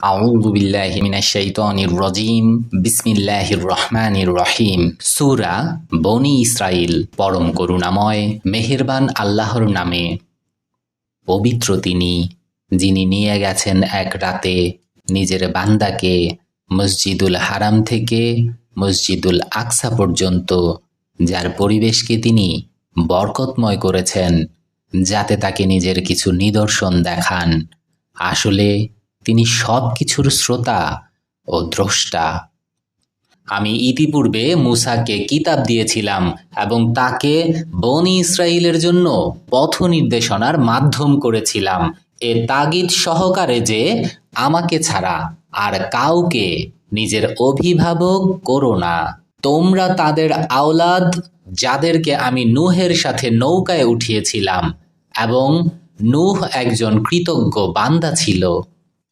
আউযু বিল্লাহি মিনাশ শাইতানির রাজিম। বিসমিল্লাহির রহমানির রহিম। সূরা বনি ইসরাইল পরম করুণাময়, মেহেরবান আল্লাহর নামে। পবিত্র তিনি, যিনি নিয়ে গেছেন এক রাতে নিজের বান্দাকে মসজিদুল হারাম থেকে মসজিদুল আকসা পর্যন্ত, যার পরিবেশকে তিনি বরকতময় করেছেন, যাতে তাকে নিজের কিছু নিদর্শন দেখান। আসলে তিনি সব কিছুর শ্রোতা ও দ্রষ্টা। আমি ইতিপূর্বে মুসাকে কিতাব দিয়েছিলাম এবং তাকে বনি ইসরায়েলের জন্য পথ নির্দেশনার মাধ্যম করেছিলাম। এ তাগিদ সহকারে যে আমাকে ছাড়া আর কাউকে নিজের অভিভাবক করো না। তোমরা তাদের আওলাদ, যাদেরকে আমি নুহের সাথে নৌকায় উঠিয়েছিলাম এবং নূহ একজন কৃতজ্ঞ বান্দা ছিল।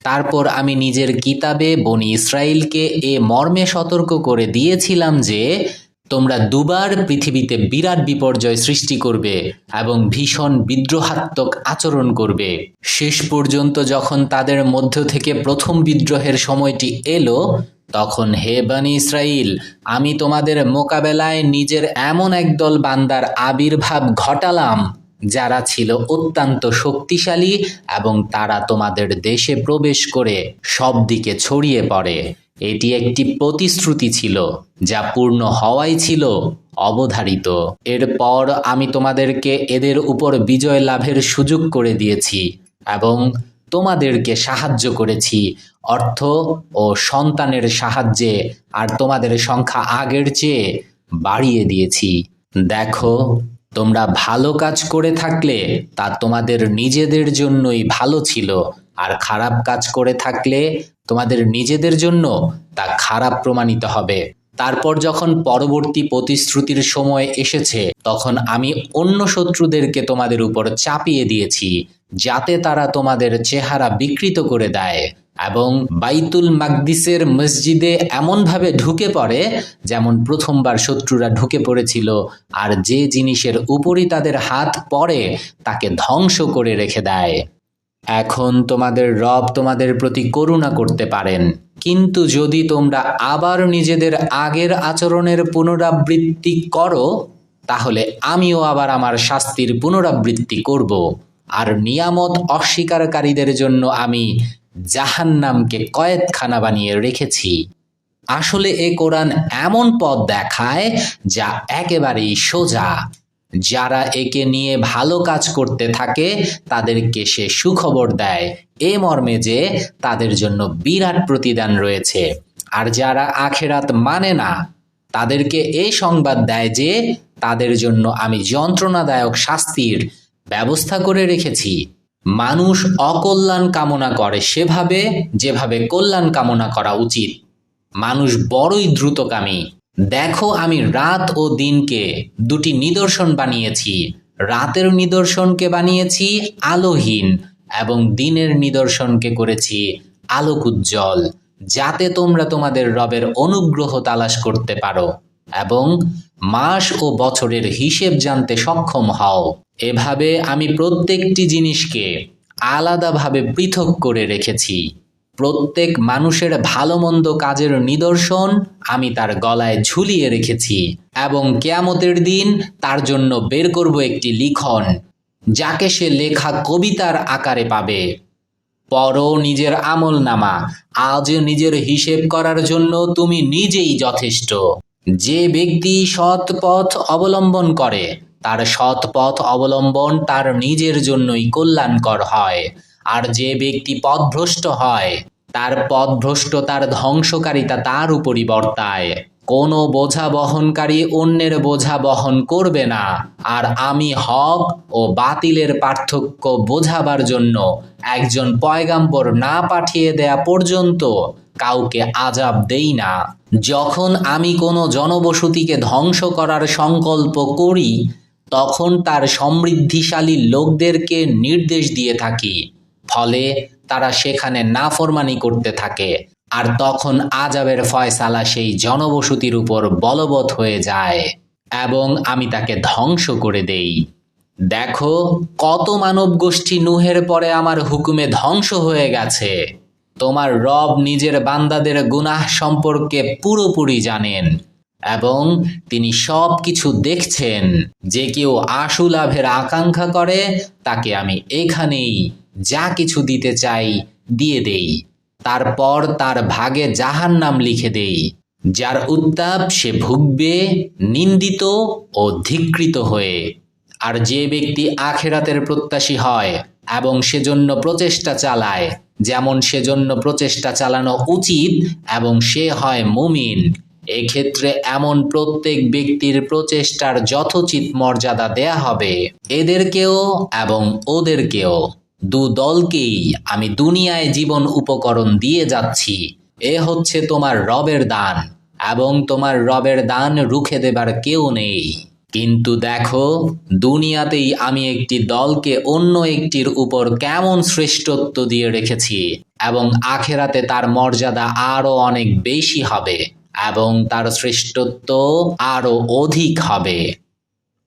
তারপর আমি নিজের কিতাবে বনি ইসরায়েলকে এ মর্মে সতর্ক করে দিয়েছিলাম যে, তোমরা দুবার পৃথিবীতে বিরাট বিপর্যয় সৃষ্টি করবে এবং ভীষণ বিদ্রোহাত্মক আচরণ করবে। শেষ পর্যন্ত যখন তাদের মধ্য থেকে প্রথম বিদ্রোহের সময়টি এলো, তখন হে বানি ইসরাইল আমি তোমাদের মোকাবেলায় নিজের এমন একদল বান্দার আবির্ভাব ঘটালাম। যারা ছিল অত্যন্ত শক্তিশালী এবং তারা তোমাদের দেশে প্রবেশ করে সব দিকে ছড়িয়ে পড়ে। এটি একটি প্রতিশ্রুতি ছিল, যা পূর্ণ হওয়াই ছিল অবধারিত। এরপর আমি তোমাদেরকে এদের উপর বিজয় লাভের সুযোগ করে দিয়েছি এবং তোমাদেরকে সাহায্য করেছি অর্থ ও সন্তানের সাহায্যে আর তোমাদের সংখ্যা আগের চেয়ে বাড়িয়ে দিয়েছি। দেখো তোমরা ভালো কাজ করে থাকলে তা তোমাদের নিজেদের জন্যই ভালো ছিল, আর খারাপ কাজ করে থাকলে তোমাদের নিজেদের জন্য তা খারাপ প্রমাণিত হবে। তারপর যখন পরবর্তী প্রতিশ্রুতির সময় এসেছে, তখন আমি অন্য শত্রুদেরকে তোমাদের উপর চাপিয়ে দিয়েছি, যাতে তারা তোমাদের চেহারা বিকৃত করে দেয় এবং বাইতুল মাকদিসের মসজিদে এমনভাবে ঢুকে পড়ে যেমন প্রথমবার শত্রুরা ঢুকে পড়েছিল, আর যে জিনিসের উপরই তাদের হাত পড়ে, তাকে ধ্বংস করে রেখে দেয়। এখন তোমাদের রব তোমাদের প্রতি করুণা করতে পারেন। কিন্তু যদি তোমরা আবার নিজেদের আগের আচরণের পুনরাবৃত্তি করো, তাহলে আমিও আবার আমার শাস্তির পুনরাবৃত্তি করব। আর নিয়ামত অস্বীকারীদের জন্য আমি জাহান্নামকে কয়েদখানা বানিয়ে রেখেছি। আসলে এ কোরআন এমন পথ দেখায় যা একেবারেই সোজা। যারা একে নিয়ে ভালো কাজ করতে থাকে, তাদেরকে সে সুখবর দেয়। এ মর্মে যে তাদের জন্য বিরাট প্রতিদান রয়েছে। আর যারা আখেরাত মানে না, তাদেরকে এই সংবাদ দেয় যে, তাদের জন্য আমি যন্ত্রণাদায়ক শাস্তির ব্যবস্থা করে রেখেছি। মানুষ অকল্যাণ কামনা করে সেভাবে, যেভাবে কল্যাণ কামনা করা উচিত। মানুষ বড়ই দ্রুতগামী। দেখো আমি রাত ও দিনকে দুটি নিদর্শন বানিয়েছি। রাতের নিদর্শনকে বানিয়েছি আলোহীন এবং দিনের নিদর্শনকে করেছি আলোক উজ্জ্বল যাতে তোমরা তোমাদের রবের অনুগ্রহ তালাশ করতে পারো এবং মাস ও বছরের হিসেব জানতে সক্ষম হও। এভাবে আমি প্রত্যেকটি জিনিসকে আলাদাভাবে পৃথক করে রেখেছি। প্রত্যেক মানুষের ভালো মন্দ কাজের নিদর্শন আমি তার গলায় ঝুলিয়ে রেখেছি এবং কেয়ামতের দিন তার জন্য বের করব একটি লিখন, যাকে সে লেখা কবিতার আকারে পাবে। পরও নিজের আমল নামা আজ নিজের হিসেব করার জন্য তুমি নিজেই যথেষ্ট। যে ব্যক্তি সৎ পথ অবলম্বন করে, তার সৎ পথ অবলম্বন তার নিজের জন্যই কল্যাণকর হয়। আর যে ব্যক্তি পথভ্রষ্ট হয়, তার পথভ্রষ্টতার ধ্বংসকারিতা তার উপরই বর্তায়। কোনো বোঝা বহনকারী অন্যের বোঝা বহন করবে না, আর আমি হক ও বাতিলের পার্থক্য বোঝাবার জন্য একজন পয়গাম্বর না পাঠিয়ে দেয়া পর্যন্ত কাউকে আজাব দেই না। যখন আমি কোনো জনবসতিকে ধ্বংস করার সংকল্প করি, তখন তার সমৃদ্ধিশালী লোকদেরকে নির্দেশ দিয়ে থাকি। ফলে তারা সেখানে নাফরমানি করতে থাকে। আর তখন আজাবের ফয়সালা সেই জনবসতির উপর বলবৎ হয়ে যায় এবং আমি তাকে ধ্বংস করে দেই। দেখো, কত মানব গোষ্ঠী নুহের পরে আমার হুকুমে ধ্বংস হয়ে গেছে। তোমার রব নিজের বান্দাদের গুনাহ সম্পর্কে পুরোপুরি জানেন এবং তিনি সব কিছু দেখছেন। যে কেউ আশু লাভের আকাঙ্ক্ষা করে, তাকে আমি এখানেই যা কিছু দিতে চাই, দিয়ে দেই। তারপর তার ভাগে জাহান নাম লিখে দেই। যার উত্তাপ সে ভুগবে, নিন্দিত ও ধিকৃত হয়ে। আর যে ব্যক্তি আখেরাতের প্রত্যাশী হয় এবং সেজন্য প্রচেষ্টা চালায়, যেমন সেজন্য প্রচেষ্টা চালানো উচিত এবং সে হয় মুমিন, এক্ষেত্রে এমন প্রত্যেক ব্যক্তির প্রচেষ্টার যথোচিত মর্যাদা দেয়া হবে। এদেরকেও এবং ওদেরকেও। দু দলকেই আমি দুনিয়ায় জীবন উপকরণ দিয়ে যাচ্ছি। এ হচ্ছে তোমার রবের দান এবং তোমার রবের দান রুখে দেবার কেউ নেই। কিন্তু দেখো, দুনিয়াতেই আমি একটি দলকে অন্য একটির উপর কেমন শ্রেষ্ঠত্ব দিয়ে রেখেছি এবং আখেরাতে তার মর্যাদা আরও অনেক বেশি হবে এবং তার শ্রেষ্ঠত্ব আরও অধিক হবে।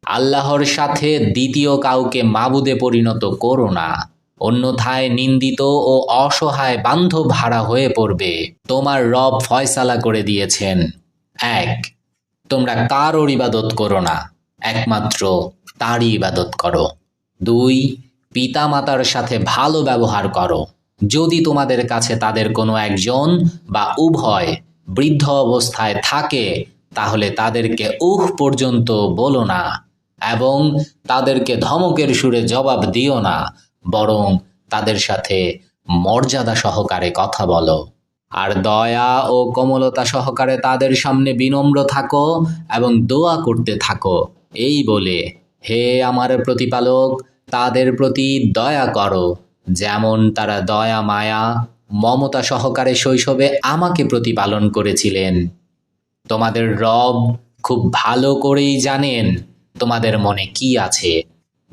আল্লাহর সাথে দ্বিতীয় কাউকে মাবুদে পরিণত করো না। অন্যথায় নিন্দিত ও অসহায় বান্ধব ভাড়া হয়ে পড়বে। তোমার রব ফয়সালা করে দিয়েছেন। এক, তোমরা কারোর ইবাদত করো না। একমাত্র তারই ইবাদত করো। দুই পিতা মাতার সাথে ভালো ব্যবহার করো। যদি তোমাদের কাছে তাদের কোনো একজন বা উভয় বৃদ্ধ অবস্থায় থাকে, তাহলে তাদেরকে উহ পর্যন্ত বলো না এবং তাদেরকে ধমকের সুরে জবাব দিও না। বরং তাদের সাথে মর্যাদা সহকারে কথা বলো। আর দয়া ও কোমলতা সহকারে তাদের সামনে বিনম্র থাকো এবং দোয়া করতে থাকো। এই বলে, হে আমার প্রতিপালক, তাদের প্রতি দয়া করো। যেমন তারা দয়া, মায়া, মমতা সহকারে শৈশবে আমাকে প্রতিপালন করেছিলেন। তোমাদের রব খুব ভালো করেই জানেন তোমাদের মনে কি আছে।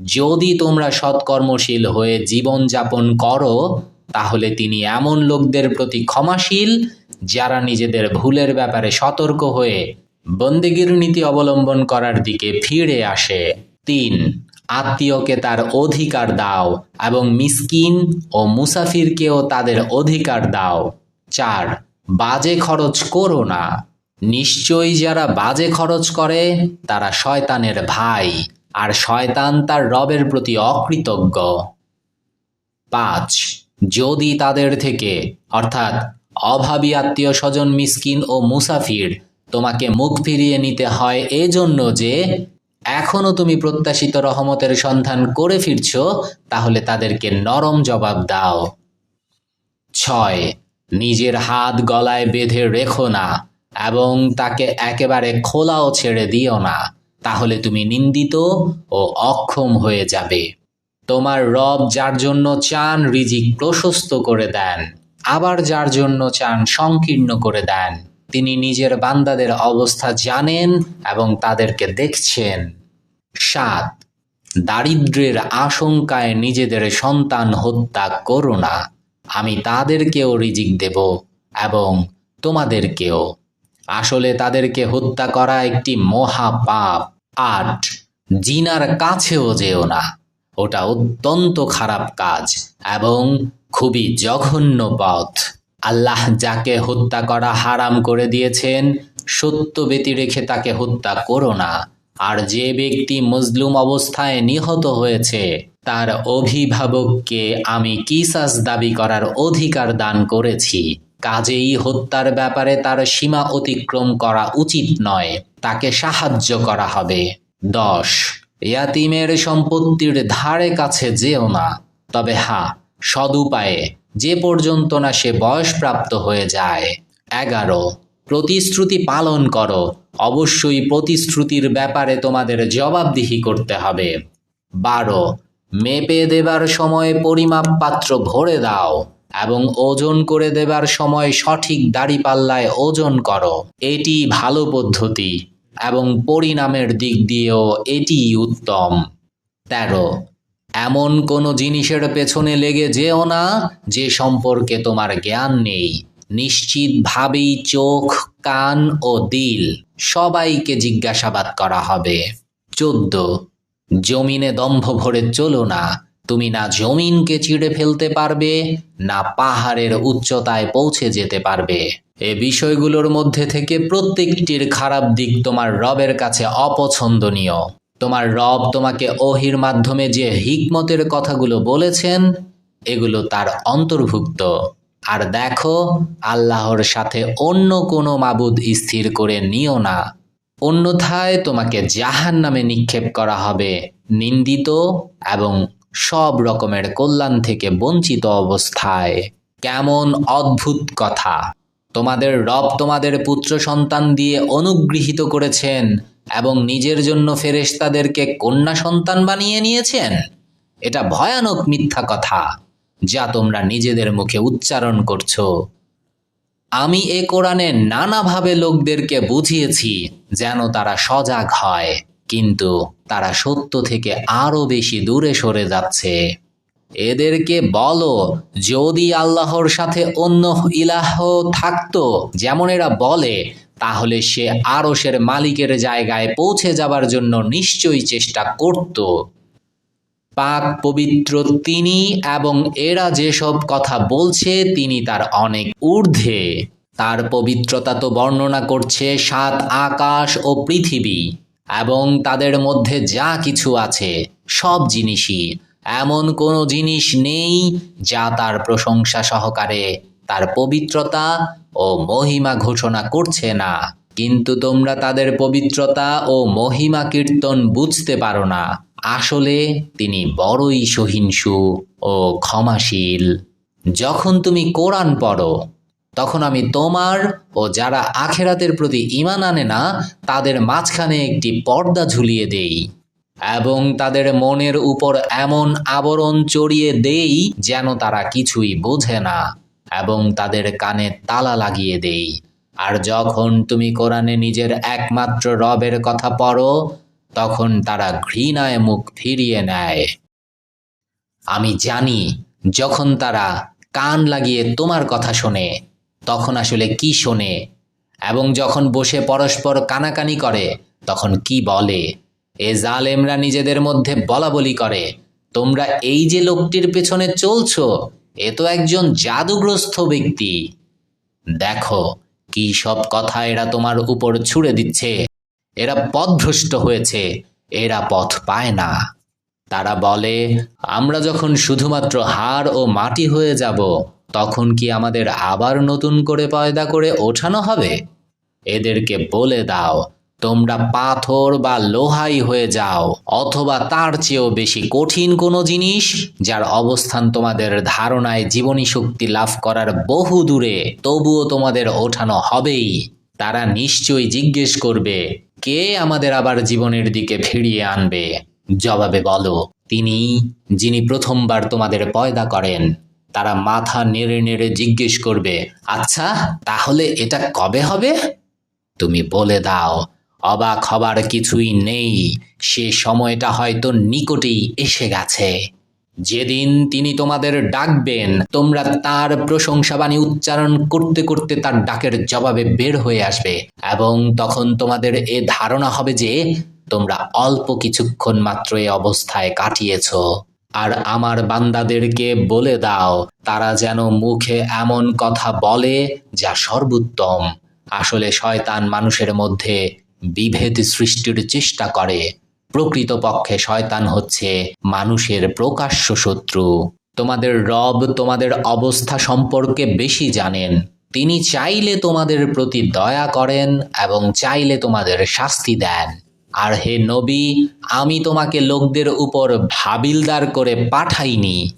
যদি তোমরা সৎকর্মশীল হয়ে জীবন যাপন করো, তাহলে তিনি এমন লোকদের প্রতি ক্ষমাশীল, যারা নিজেদের ভুলের ব্যাপারে সতর্ক হয়ে বন্দিগির নীতি অবলম্বন করার দিকে ফিরে আসে। তিন, আত্মীয়কে তার অধিকার দাও এবং মিসকিন ও মুসাফিরকেও তাদের অধিকার দাও। চার, বাজে খরচ করো না। নিশ্চয়ই যারা বাজে খরচ করে, তারা শয়তানের ভাই। আর শয়তান তার রবের প্রতি অকৃতজ্ঞ। পাঁচ, যদি তাদের থেকে, অর্থাৎ অভাবী আত্মীয় স্বজন, মিসকিন ও মুসাফির তোমাকে মুখ ফিরিয়ে নিতে হয় এজন্য যে এখনও তুমি প্রত্যাশিত রহমতের সন্ধান করে ফিরছ, তাহলে তাদেরকে নরম জবাব দাও। ছয়, নিজের হাত গলায় বেঁধে রেখো না এবং তাকে একেবারে খোলাও ছেড়ে দিও না। তাহলে তুমি নিন্দিত ও অক্ষম হয়ে যাবে। তোমার রব যার জন্য চান রিজিক প্রশস্ত করে দেন, আবার যার জন্য চান সংকীর্ণ করে দেন। তিনি নিজের বান্দাদের অবস্থা জানেন এবং তাদেরকে দেখছেন। সাত দারিদ্র্যের আশঙ্কায় নিজেদের সন্তান হত্যা করো না। আমি তাদেরকেও রিজিক দেব এবং তোমাদেরকেও। আসলে তাদেরকে হত্যা করা একটি মহা পাপ আট জিনার কাছেও যেও না। ওটা অত্যন্ত খারাপ কাজ এবং খুবই জঘন্য পথ। আল্লাহ যাকে হত্যা করা হারাম করে দিয়েছেন, সত্য ব্যতি রেখে তাকে হত্যা করো না। আর যে ব্যক্তি মজলুম অবস্থায় নিহত হয়েছে, তার অভিভাবককে আমি কিসাস দাবি করার অধিকার দান করেছি। কাজেই হত্যার ব্যাপারে তার সীমা অতিক্রম করা উচিত নয়, তাকে সাহায্য করা হবে। দশ, ইয়াতিমের সম্পত্তির ধারে কাছে যেও না। তবে হা, সদুপায়ে, যে পর্যন্ত না সে বয়সপ্রাপ্ত হয়ে যায়। এগারো, প্রতিশ্রুতি পালন করো। অবশ্যই প্রতিশ্রুতির ব্যাপারে তোমাদের জবাবদিহি করতে হবে। বারো, মেপে দেবার সময় পরিমাপ পাত্র ভরে দাও। এবং ওজন করে দেবার সময় সঠিক দাড়িপাল্লায় ওজন করো। এটি ভালো পদ্ধতি এবং পরিণামের দিক দিয়েও এটি উত্তম। তেরো, এমন কোনো জিনিসের পেছনে লেগে যেও না যে সম্পর্কে তোমার জ্ঞান নেই। নিশ্চিতভাবেই চোখ, কান ও দিল সবাইকে জিজ্ঞাসাবাদ করা হবে। চোদ্দ, জমিনে দম্ভ ভরে চলো না। তুমি না জমিনকে চিড়ে ফেলতে পারবে, না পাহাড়ের উচ্চতায় পৌঁছে যেতে পারবে। এ বিষয়গুলোর মধ্যে থেকে প্রত্যেকটির খারাপ দিক তোমার রবের কাছে অপছন্দনীয়। তোমার রব তোমাকে ওহির মাধ্যমে যে হিকমতের কথাগুলো বলেছেন, এগুলো তার অন্তর্ভুক্ত। আর দেখো, আল্লাহর সাথে অন্য কোনো মাবুদ স্থির করে নিও না। অন্যথায় তোমাকে জাহান নামে নিক্ষেপ করা হবে, নিন্দিত এবং সব রকমের কল্যাণ থেকে বঞ্চিত অবস্থায়। কেমন অদ্ভুত কথা। তোমাদের রব তোমাদের পুত্র সন্তান দিয়ে অনুগৃহীত করেছেন এবং নিজের জন্য ফেরেশতাদেরকে কন্যা সন্তান বানিয়ে নিয়েছেন। এটা ভয়ানক মিথ্যা কথা, যা তোমরা নিজেদের মুখে উচ্চারণ করছ। আমি এ কোরআনে নানাভাবে লোকদেরকে বুঝিয়েছি যেন তারা সজাগ হয়। কিন্তু তারা সত্য থেকে আরও বেশি দূরে সরে যাচ্ছে। এদেরকে বলো, যদি আল্লাহর সাথে অন্য ইলাহ থাকতো, যেমন এরা বলে, তাহলে সে আরশের মালিকের জায়গায় পৌঁছে যাবার জন্য নিশ্চয়ই চেষ্টা করত। পাক পবিত্র তিনি এবং এরা যেসব কথা বলছে, তিনি তার অনেক ঊর্ধ্বে। তার পবিত্রতা তো বর্ণনা করছে সাত আকাশ ও পৃথিবী। এবং তাদের মধ্যে যা কিছু আছে, সব জিনিসই, এমন কোনো জিনিস নেই যা তার প্রশংসা সহকারে তার পবিত্রতা ও মহিমা ঘোষণা করছে না। কিন্তু তোমরা তাদের পবিত্রতা ও মহিমা কীর্তন বুঝতে পারো না। আসলে তিনি বড়ই সহিংসু ও ক্ষমাশীল। যখন তুমি কোরআন পড়ো তখন আমি তোমার ও যারা আখেরাতের প্রতি ইমান আনে না, তাদের মাঝখানে একটি পর্দা ঝুলিয়ে দেই এবং তাদের মনের উপর এমন আবরণ চড়িয়ে দেই যেন তারা কিছুই বোঝে না এবং তাদের কানে তালা লাগিয়ে দেই। আর যখন তুমি কোরআনে নিজের একমাত্র রবের কথা পড়ো, তখন তারা ঘৃণায় মুখ ফিরিয়ে নেয়। আমি জানি, যখন তারা কান লাগিয়ে তোমার কথা শোনে তখন আসলে কি শোনে? এবং যখন বসে পরস্পর কানাকানি করে, তখন কি বলে? এ জালেমরা নিজেদের মধ্যে বলা বলি করে। তোমরা এই যে লোকটির পেছনে চলছো, এ তো একজন জাদুগ্রস্ত ব্যক্তি। দেখো, কি সব কথা এরা তোমার উপর ছুড়ে দিচ্ছে। এরা পথভ্রষ্ট হয়েছে, এরা পথ পায় না। তারা বলে, আমরা যখন শুধুমাত্র হাড় ও মাটি হয়ে যাব তখন কি আমাদের আবার নতুন করে পয়দা করে ওঠানো হবে? এদেরকে বলে দাও, তোমরা পাথর বা লোহাই হয়ে যাও, অথবা তার চেয়েও বেশি কঠিন কোনো জিনিস, যার অবস্থান তোমাদের ধারণায় জীবনী শক্তি লাভ করার বহু দূরে, তবুও তোমাদের ওঠানো হবেই। তারা নিশ্চয়ই জিজ্ঞেস করবে, কে আমাদের আবার জীবনের দিকে ফিরিয়ে আনবে? জবাবে বলো তিনি যিনি প্রথমবার তোমাদের পয়দা করেন। তারা মাথা নেড়ে নেড়ে জিজ্ঞেস করবে আচ্ছা তাহলে এটা কবে হবে? তুমি বলে দাও, অবাক হবার কিছুই নেই, সে সময়টা হয়তো নিকটেই এসে গেছে। যেদিন তিনি তোমাদের ডাকবেন, তোমরা তার প্রশংসাবাণী উচ্চারণ করতে করতে তার ডাকের জবাবে বের হয়ে আসবে এবং তখন তোমাদের এ ধারণা হবে যে তোমরা অল্প কিছুক্ষণ মাত্র এ অবস্থায় কাটিয়েছ। আর আমার বান্দাদেরকে বলে দাও, তারা যেন মুখে এমন কথা বলে যা সর্বোত্তম। আসলে শয়তান মানুষের মধ্যে বিভেদ সৃষ্টির চেষ্টা করে। প্রকৃতপক্ষে শয়তান হচ্ছে মানুষের প্রকাশ্য শত্রু। তোমাদের রব তোমাদের অবস্থা সম্পর্কে বেশি জানেন। তিনি চাইলে তোমাদের প্রতি দয়া করেন এবং চাইলে তোমাদের শাস্তি দেন। আর হে নবী, আমি তোমাকে লোকদের উপর ভাবিলদার করে পাঠাইনি।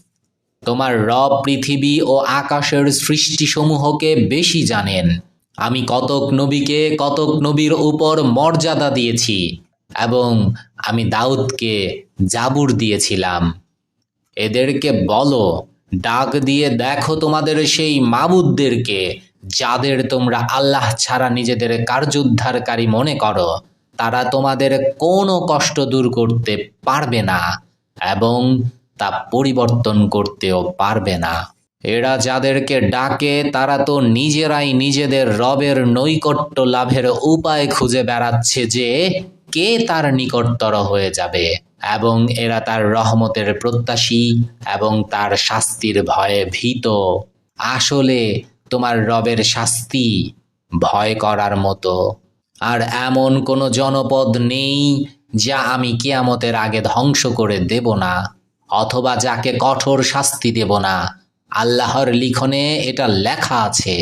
তোমার রব পৃথিবী ও আকাশের সৃষ্টিসমূহকে বেশি জানেন। আমি কতক নবীকে, কতক নবীর উপর মর্যাদা দিয়েছি এবং আমি দাউদকে জাবুর দিয়েছিলাম। এদেরকে বলো, ডাক দিয়ে দেখো তোমাদের সেই মাবুদদেরকে, যাদের তোমরা আল্লাহ ছাড়া নিজেদের কার্যোদ্ধারকারী মনে করো। তারা তোমাদের কোনো কষ্ট দূর করতে পারবে না এবং তা পরিবর্তন করতেও পারবে না। এরা যাদেরকে ডাকে, তারা তো নিজেরাই নিজেদের রবের নৈকট্য লাভের উপায় খুঁজে বেড়াচ্ছে যে কে তার নিকটতর হয়ে যাবে এবং এরা তার রহমতের প্রত্যাশী এবং তার শাস্তির ভয়ে ভীত। আসলে তোমার রবের শাস্তি ভয় করার মতো। আর এমন কোনো জনপদ নেই যা আমি কিয়ামতের আগে ধ্বংস করে দেব না, অথবা যাকে কঠোর শাস্তি দেব না। আল্লাহর লিখনে এটা লেখা আছে।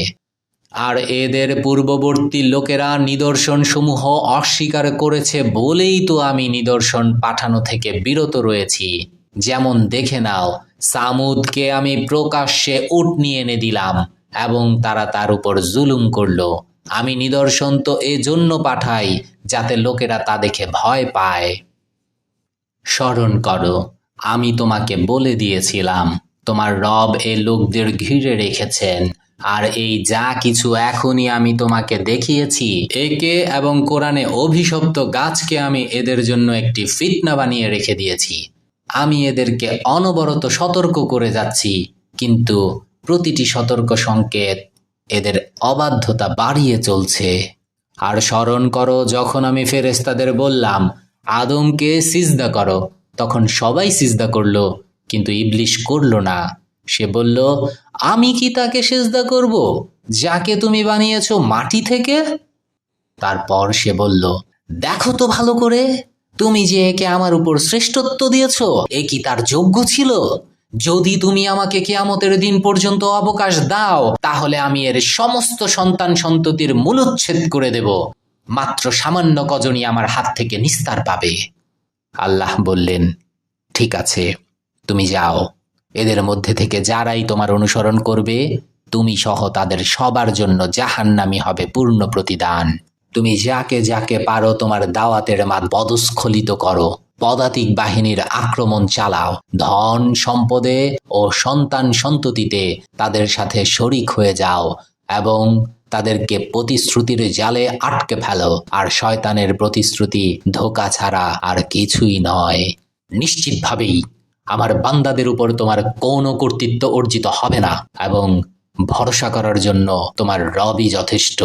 আর এদের পূর্ববর্তী লোকেরা নিদর্শন সমূহ অস্বীকার করেছে বলেই তো আমি নিদর্শন পাঠানো থেকে বিরত রয়েছি। যেমন দেখে নাও, সামুদকে আমি প্রকাশ্যে উট নিয়ে এনে দিলাম, এবং তারা তার উপর জুলুম করল। আমি নিদর্শন তো এজন্য পাঠাই, যাতে লোকেরা তা দেখে ভয় পায়। স্মরণ করো, আমি তোমাকে বলে দিয়েছিলাম, তোমার রব এ লোকদের ঘিরে রেখেছেন, আর এই যা কিছু এখনই আমি তোমাকে দেখিয়েছি, একে এবং কোরআনে অভিশপ্ত গাছকে আমি এদের জন্য একটি ফিটনা বানিয়ে রেখে দিয়েছি। আমি এদেরকে অনবরত সতর্ক করে যাচ্ছি, কিন্তু প্রতিটি সতর্ক সংকেত এদের অবাধ্যতা বাড়িয়ে চলছে। আর স্মরণ করো, যখন আমি ফেরেস্তাদের বললাম, আদমকে সিজদা করো, তখন সবাই সিজদা করল, কিন্তু ইবলিশ করল না। সে বলল, আমি কি তাকে সেজদা করব, যাকে তুমি বানিয়েছো মাটি থেকে? তারপর সে বলল, দেখো তো ভালো করে, তুমি যে একে আমার উপর শ্রেষ্ঠত্ব দিয়েছ, এ কি তার যোগ্য ছিল? যদি তুমি আমাকে কেয়ামতের দিন পর্যন্ত অবকাশ দাও, তাহলে আমি এর সমস্ত সন্তান সন্ততির মূলচ্ছেদ করে দেব। মাত্র সামান্য কজনই আমার হাত থেকে নিস্তার পাবে। আল্লাহ বললেন, ঠিক আছে, তুমি যাও। এদের মধ্যে থেকে যারাই তোমার অনুসরণ করবে, তুমি সহ তাদের সবার জন্য জাহান্নামি হবে পূর্ণ প্রতিদান। তুমি যাকে যাকে পারো তোমার দাওয়াতের মাত পদস্খলিত করো। পদাতিক বাহিনীর আক্রমণ চালাও। ধন সম্পদে ও সন্তান সন্ততিতে তাদের সাথে শরিক হয়ে যাও এবং তাদেরকে প্রতিশ্রুতির জালে আটকে ফেলো আর শয়তানের প্রতিশ্রুতি ধোকা ছাড়া আর কিছুই নয়। নিশ্চিতভাবেই আমার বান্দাদের উপর তোমার কোনো কর্তৃত্ব অর্জিত হবে না এবং ভরসা করার জন্য তোমার রবই যথেষ্ট।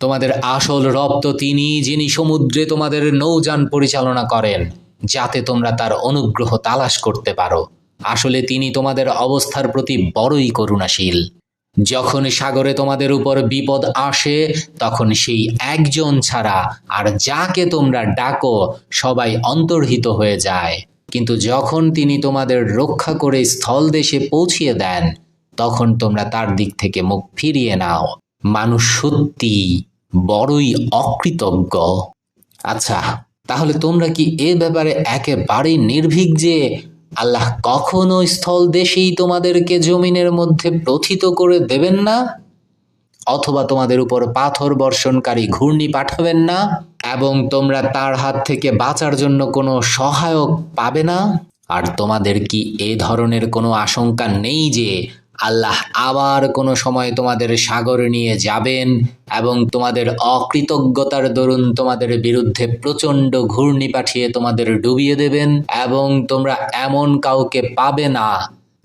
তোমাদের আসল রব তো তিনি যিনি সমুদ্রে তোমাদের নৌযান পরিচালনা করেন। যাতে তোমরা তার অনুগ্রহ তালাশ করতে পারো। আসলে তিনি তোমাদের অবস্থার প্রতি বড়ই করুণাশীল। যখন সাগরে তোমাদের উপর বিপদ আসে, তখন সেই একজন ছাড়া আর যাকে তোমরা ডাকো, সবাই অন্তর্হিত হয়ে যায়। কিন্তু যখন তিনি তোমাদের রক্ষা করে স্থল দেশে পৌঁছিয়ে দেন, তখন তোমরা তার দিক থেকে মুখ ফিরিয়ে নাও। মানুষ সত্যি বড়ই অকৃতজ্ঞ। আচ্ছা তাহলে তোমরা কি এ ব্যাপারে একেবারেই নির্ভীক যে আল্লাহ কখনো স্থল দেশেই তোমাদেরকে জমিনের মধ্যে প্রথিত করে দেবেন না? অথবা তোমাদের উপর পাথর বর্ষণকারী ঘূর্ণি পাঠাবেন না? এবং তোমরা তার হাত থেকে বাঁচার জন্য কোনো সহায়ক পাবে না? আর তোমাদের কি এ ধরনের কোনো আশঙ্কা নেই যে আল্লাহ আবার কোনো সময় তোমাদের সাগরে নিয়ে যাবেন এবং তোমাদের অকৃতজ্ঞতার দরুন তোমাদের বিরুদ্ধে প্রচণ্ড ঘূর্ণি পাঠিয়ে তোমাদের ডুবিয়ে দেবেন এবং তোমরা এমন কাউকে পাবে না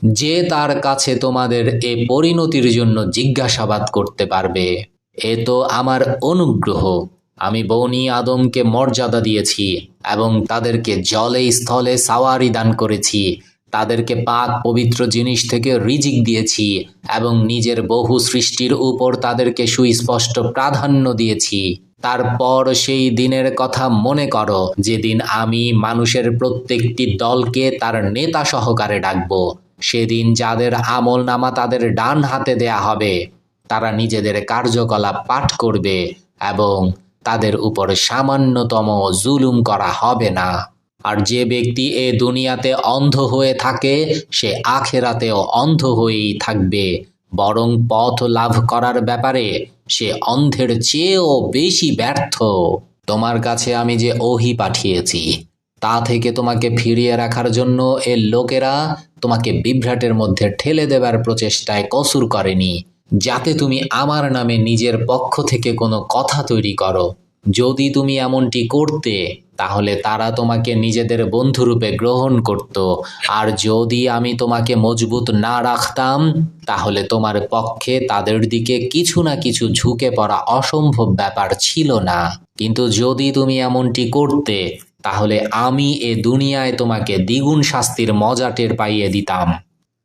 যে তার কাছে তোমাদের এ পরিণতির জন্য জিজ্ঞাসাবাদ করতে পারবে। এ তো আমার অনুগ্রহ। আমি বনি আদমকে মর্যাদা দিয়েছি এবং তাদেরকে জলে স্থলে সাওয়ারি দান করেছি। তাদেরকে পাক পবিত্র জিনিস থেকে রিজিক দিয়েছি এবং নিজের বহু সৃষ্টির উপর তাদেরকে সুস্পষ্ট প্রাধান্য দিয়েছি। তারপর সেই দিনের কথা মনে করো, যেদিন আমি মানুষের প্রত্যেকটি দলকে তার নেতা সহকারে ডাকবো। সেদিন যাদের আমল নামা তাদের ডান হাতে দেয়া হবে। তারা নিজেদের কার্যকলাপ পাঠ করবে এবং তাদের উপর সামান্যতম জুলুম করা হবে না। আর যে ব্যক্তি এ দুনিয়াতে অন্ধ হয়ে থাকে, সে আখেরাতেও অন্ধ হয়েই থাকবে। বরং পথ লাভ করার ব্যাপারে সে অন্ধের চেয়েও বেশি ব্যর্থ। তোমার কাছে আমি যে ওহি পাঠিয়েছি, তা থেকে তোমাকে ফিরিয়ে রাখার জন্য এ লোকেরা তোমাকে বিভ্রাটের মধ্যে ঠেলে দেবার প্রচেষ্টায় কসুর করেনি। যাতে তুমি আমার নামে নিজের পক্ষ থেকে কোনো কথা তৈরি করো। যদি তুমি এমনটি করতে, তাহলে তারা তোমাকে নিজেদের বন্ধুরূপে গ্রহণ করত। আর যদি আমি তোমাকে মজবুত না রাখতাম, তাহলে তোমার পক্ষে তাদের দিকে কিছু না কিছু ঝুঁকে পড়া অসম্ভব ব্যাপার ছিল না। কিন্তু যদি তুমি এমনটি করতে, তাহলে আমি এ দুনিয়ায় তোমাকে দ্বিগুণ শাস্তির মজা টের পাইয়ে দিতাম।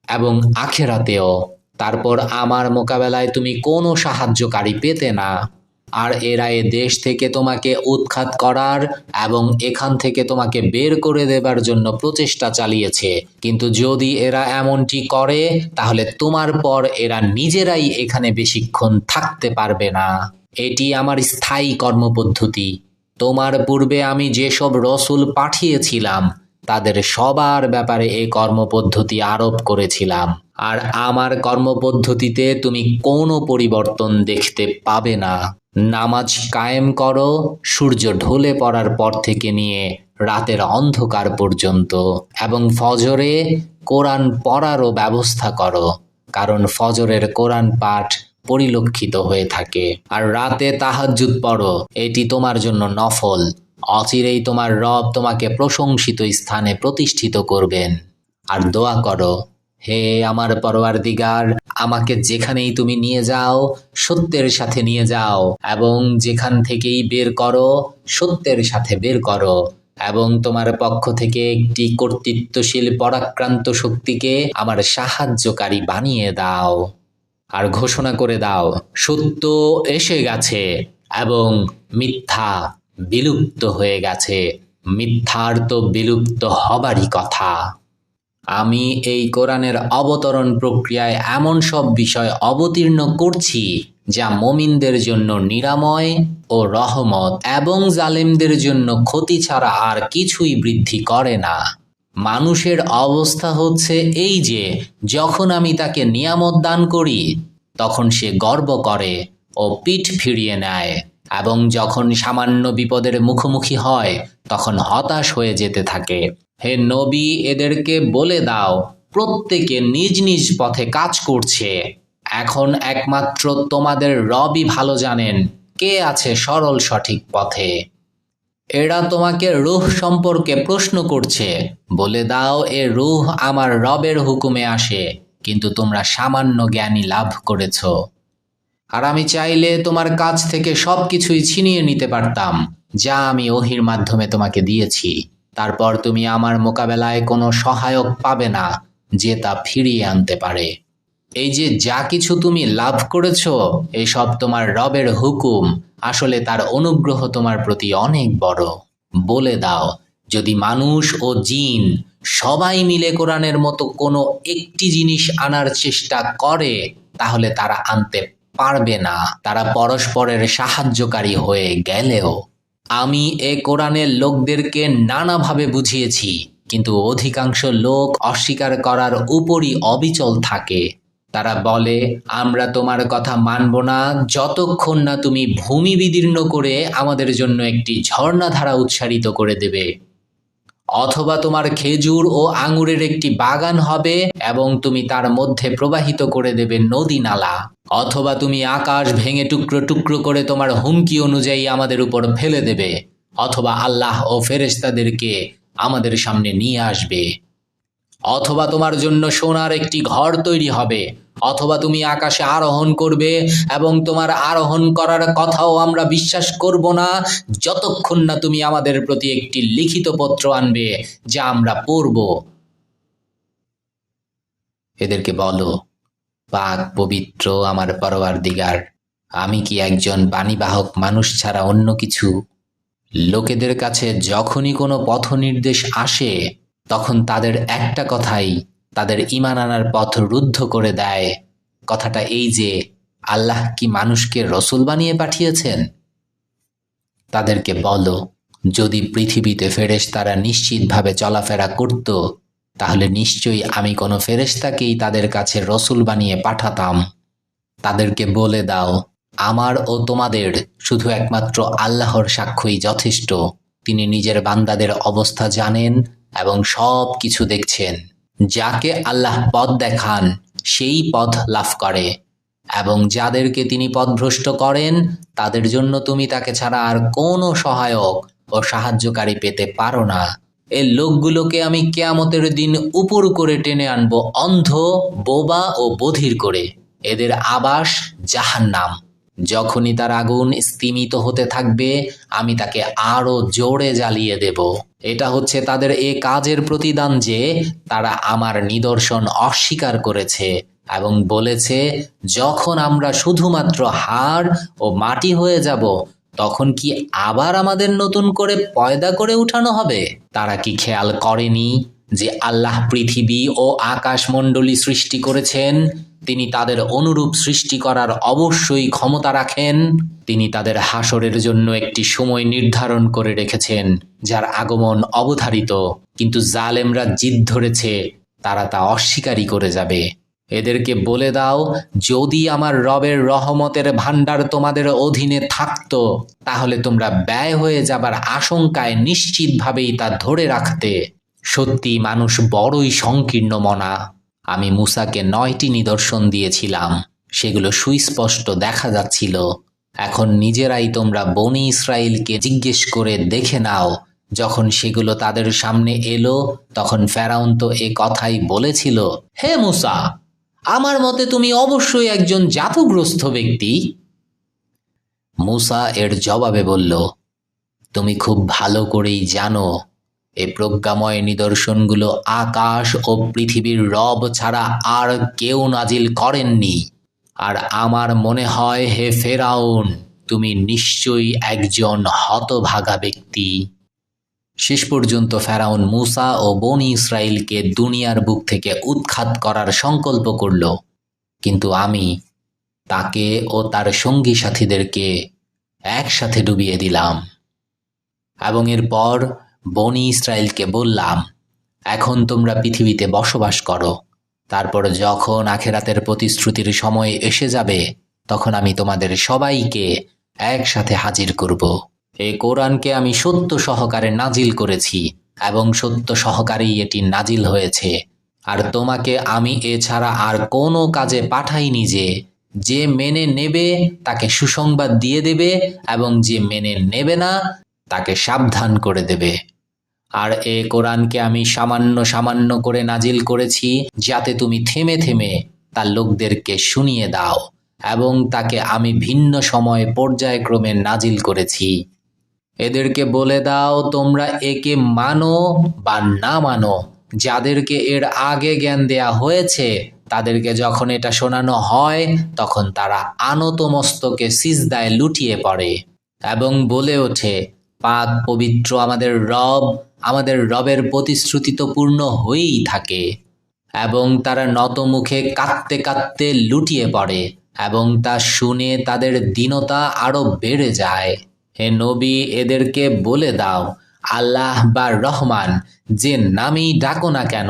এবং আখেরাতেও, তারপর আমার মোকাবেলায় তুমি কোনো সাহায্যকারী পেতে না। আর এরা এ দেশ থেকে তোমাকে উৎখাত করার এবং এখান থেকে তোমাকে বের করে দেবার জন্য প্রচেষ্টা চালিয়েছে। কিন্তু যদি এরা এমনটি করে, তাহলে তোমার পর এরা নিজেরাই এখানে বেশিক্ষণ থাকতে পারবে না। এটি আমার স্থায়ী কর্মপদ্ধতি। তোমার পূর্বে আমি যেসব রসুল পাঠিয়েছিলাম, তাদের সবার ব্যাপারে এই কর্মপদ্ধতি আরোপ করেছিলাম। আর আমার কর্মপদ্ধতিতে তুমি কোনো পরিবর্তন দেখতে পাবে না। নামাজ কায়েম করো, সূর্য ঢলে পড়ার পর থেকে নিয়ে রাতের অন্ধকার পর্যন্ত। এবং ফজরে কোরআন পড়ারও ব্যবস্থা করো, কারণ ফজরের কোরআন পাঠ পরিলক্ষিত হয়ে থাকে। আর রাতে তাহাজ্জুদ পড়ো, এটি তোমার জন্য নফল, অচিরেই তোমার রব তোমাকে প্রশংসিত স্থানে প্রতিষ্ঠিত করবেন। আর দোয়া করো হে আমার পরোয়ার দিগার আমাকে যেখানেই তুমি নিয়ে যাও, সত্যের সাথে নিয়ে যাও এবং যেখান থেকেই বের করো, সত্যের সাথে বের করো এবং তোমার পক্ষ থেকে একটি কর্তৃত্বশীল পরাক্রান্ত শক্তিকে আমার সাহায্যকারী বানিয়ে দাও আর ঘোষণা করে দাও, সত্য এসে গেছে এবং মিথ্যা বিলুপ্ত হয়ে গেছে। মিথ্যার তো বিলুপ্ত হবারই কথা। আমি এই কোরআনের অবতরণ প্রক্রিয়ায় এমন সব বিষয় অবতীর্ণ করছি যা মমিনদের জন্য নিরাময় ও রহমত এবং জালেমদের জন্য ক্ষতি ছাড়া আর কিছুই বৃদ্ধি করে না। মানুষের অবস্থা হচ্ছে এই যে, যখন আমি তাকে নিয়ামত দান করি, তখন সে গর্ব করে ও পিঠ ফিরিয়ে নেয় এবং যখন সামান্য বিপদের মুখোমুখি হয়, তখন হতাশ হয়ে যেতে থাকে। হে নবী, এদেরকে বলে দাও, প্রত্যেকে নিজ নিজ পথে কাজ করছে। এখন একমাত্র তোমাদের রবই ভালো জানেন, কে আছে সরল সঠিক পথে। এরা তোমাকে রুহ সম্পর্কে প্রশ্ন করছে, বলে দাও, এ রুহ আমার রবের হুকুমে আসে, কিন্তু তোমরা সামান্য জ্ঞানী লাভ করেছ। আর আমি চাইলে তোমার কাছ থেকে সব কিছুই ছিনিয়ে নিতে পারতাম, যা আমি ওহির মাধ্যমে তোমাকে দিয়েছি। তারপর তুমি আমার মোকাবেলায় কোনো সহায়ক পাবে না, যে তা ফিরিয়ে আনতে পারে। এই যে যা কিছু তুমি লাভ করেছ, এসব তোমার রবের হুকুম। আসলে তার অনুগ্রহ তোমার প্রতি অনেক বড়। বলে দাও, যদি মানুষ ও জিন সবাই মিলে কোরআনের মতো কোনো একটি জিনিস আনার চেষ্টা করে, তাহলে তারা আনতে পারবে না। তারা পরস্পরের সাহায্যকারী হয়ে গেলেও। আমি এ কোরআনের লোকদেরকে নানাভাবে বুঝিয়েছি, কিন্তু অধিকাংশ লোক অস্বীকার করার উপরই অবিচল থাকে। তারা বলে, আমরা তোমার কথা মানব না, যতক্ষণ না তুমি ভূমি বিদীর্ণ করে আমাদের জন্য একটি ঝর্ণাধারা উৎসারিত করে দেবে। অথবা তোমার খেজুর ও আঙুরের একটি বাগান হবে এবং তুমি তার মধ্যে প্রবাহিত করে দেবে নদী নালা। অথবা তুমি আকাশ ভেঙে টুকরো টুকরো করে তোমার হুমকি অনুযায়ী আমাদের উপর ফেলে দেবে। অথবা আল্লাহ ও ফেরেস্তাদেরকে আমাদের সামনে নিয়ে আসবে। অথবা তোমার জন্য সোনার একটি ঘর তৈরি হবে, অথবা তুমি আকাশে আরোহণ করবে এবং তোমার আরোহণ করার কথাও আমরা বিশ্বাস করব না। যতক্ষণ না তুমি আমাদের প্রতি একটি লিখিত পত্র আনবে যা আমরা পড়ব। এদেরকে বলো, পাক পবিত্র আমার পরবার দিগার আমি কি একজন বাণীবাহক মানুষ ছাড়া অন্য কিছু? লোকেদের কাছে যখনই কোনো পথ নির্দেশ আসে তখন তাদের একটা কথাই তাদের ইমান আনার পথ রুদ্ধ করে দেয়। কথাটা এই যে, আল্লাহ কি মানুষকে রসুল বানিয়ে পাঠিয়েছেন? তাদেরকে বলো, যদি পৃথিবীতে ফেরেশতারা নিশ্চিতভাবে চলাফেরা করত, তাহলে নিশ্চয়ই আমি কোনো ফেরেশতাকেই তাদের কাছে রসুল বানিয়ে পাঠাতাম। তাদেরকে বলে দাও, আমার ও তোমাদের শুধু একমাত্র আল্লাহর সাক্ষ্যই যথেষ্ট। তিনি নিজের বান্দাদের অবস্থা জানেন এবং সব কিছু দেখছেন। যাকে আল্লাহ পথ দেখান, সেই পথ লাভ করে। এবং যাদেরকে তিনি পথভ্রষ্ট করেন, তাদের জন্য তুমি তাকে ছাড়া আর কোনো সহায়ক ও সাহায্যকারী পেতে পারো না। এ লোকগুলোকে আমি কেয়ামতের দিন উপর করে টেনে আনব অন্ধ, বোবা ও বধির করে। এদের আবাস জাহান্নাম। যখনই তার আগুন স্তিমিত হতে থাকবে, আমি তাকে আরও জোরে জ্বালিয়ে দেব। এটা হচ্ছে তাদের এ কাজের প্রতিদান যে তারা আমার নিদর্শন অস্বীকার করেছে এবং বলেছে, যখন আমরা শুধুমাত্র হাড় ও মাটি হয়ে যাব, তখন কি আবার আমাদের নতুন করে পয়দা করে উঠানো হবে? তারা কি খেয়াল করেনি যে আল্লাহ পৃথিবী ও আকাশমণ্ডলী সৃষ্টি করেছেন? তিনি তাদের অনুরূপ সৃষ্টি করার অবশ্যই ক্ষমতা রাখেন। তিনি তাদের হাসরের জন্য একটি সময় নির্ধারণ করে রেখেছেন, যার আগমন অবধারিত। কিন্তু জালেমরা জিদ ধরেছে, তারা তা অস্বীকারই করে যাবে। এদেরকে বলে দাও, যদি আমার রবের রহমতের ভাণ্ডার তোমাদের অধীনে থাকতো, তাহলে তোমরা ব্যয় হয়ে যাবার আশঙ্কায় নিশ্চিতভাবেই তা ধরে রাখতে। সত্যি মানুষ বড়ই সংকীর্ণ মনা। আমি মুসাকে নয়টি নিদর্শন দিয়েছিলাম। সেগুলো সুস্পষ্ট দেখা যাচ্ছিল। এখন নিজেরাই তোমরা বনি ইসরায়েলকে জিজ্ঞেস করে দেখে নাও। যখন সেগুলো তাদের সামনে এলো, তখন ফেরাউন তো এ কথাই বলেছিল, হে মুসা, আমার মতে তুমি অবশ্যই একজন জাতুগ্রস্ত ব্যক্তি? মুসা এর জবাবে বলল, তুমি খুব ভালো করেই জানো এ প্রজ্ঞাময় নিদর্শনগুলো আকাশ ও পৃথিবীর রব ছাড়া আর কেউ নাজিল করেননি। আর আমার মনে হয়, হে ফেরাউন, তুমি নিশ্চয়ই একজন হতভাগা ব্যক্তি। শেষ পর্যন্ত ফেরাউন মুসা ও বনি ইসরায়েলকে দুনিয়ার বুক থেকে উৎখাত করার সংকল্প করল। কিন্তু আমি তাকে ও তার সঙ্গী সাথীদেরকে একসাথে ডুবিয়ে দিলাম। এবং এরপর বনি ইসরায়েলকে বললাম, এখন তোমরা পৃথিবীতে বসবাস করো। তারপর যখন আখেরাতের প্রতিশ্রুতির সময় এসে যাবে, তখন আমি তোমাদের সবাইকে একসাথে হাজির করব। এই কোরআনকে আমি সত্য সহকারে নাজিল করেছি এবং সত্য সহকারেই এটি নাজিল হয়েছে। আর তোমাকে আমি এছাড়া আর কোনো কাজে পাঠাইনি যে যে মেনে নেবে তাকে সুসংবাদ দিয়ে দেবে এবং যে মেনে নেবে না, তাকে সাবধান করে দেবে। আর এ কোরআনকে আমি সামান্য সামান্য করে নাজিল করেছি যাতে তুমি থেমে থেমে তার লোকদেরকে শুনিয়ে দাও এবং তাকে আমি ভিন্ন সময় পর্যায়ক্রমে নাজিল করেছি। এদেরকে বলে দাও, তোমরা একে মানো বা না মানো। যাদেরকে এর আগে জ্ঞান দেয়া হয়েছে, তাদেরকে যখন এটা শোনানো হয়, তখন তারা আনত মস্তকে সিজদায় লুটিয়ে পড়ে এবং বলে ওঠে পাক পবিত্র আমাদের রব, আমাদের রবের প্রতিশ্রুতি তো পূর্ণ হয়েই থাকে। এবং তারা নত মুখে কাঁদতে কাঁদতে লুটিয়ে পড়ে এবং তা শুনে তাদের দীনতা আরও বেড়ে যায়। হে নবী, এদেরকে বলে দাও, আল্লাহ বা রহমান যে নামেই ডাকো না কেন,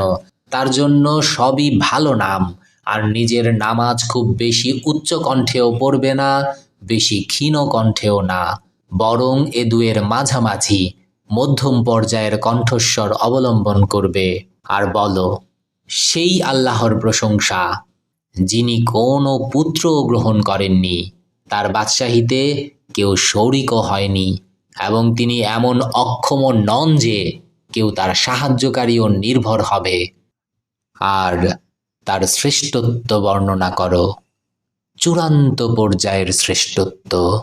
তার জন্য সবই ভালো নাম। আর নিজের নামাজ খুব বেশি উচ্চ কণ্ঠেও পড়বে না, বেশি ক্ষীণ কণ্ঠেও না। বরং এ দুয়ের মাঝামাঝি মধ্যম পর্যায়ের কণ্ঠস্বর অবলম্বন করবে। আর বলো, সেই আল্লাহর প্রশংসা, যিনি কোনো পুত্রও গ্রহণ করেননি, তার বাদশাহীতে কেউ শরিকও হয়নি, এবং তিনি এমন অক্ষম নন যে কেউ তার সাহায্যকারীও নির্ভর হবে। আর তার শ্রেষ্ঠত্ব বর্ণনা করো। চূড়ান্ত পর্যায়ের শ্রেষ্ঠত্ব।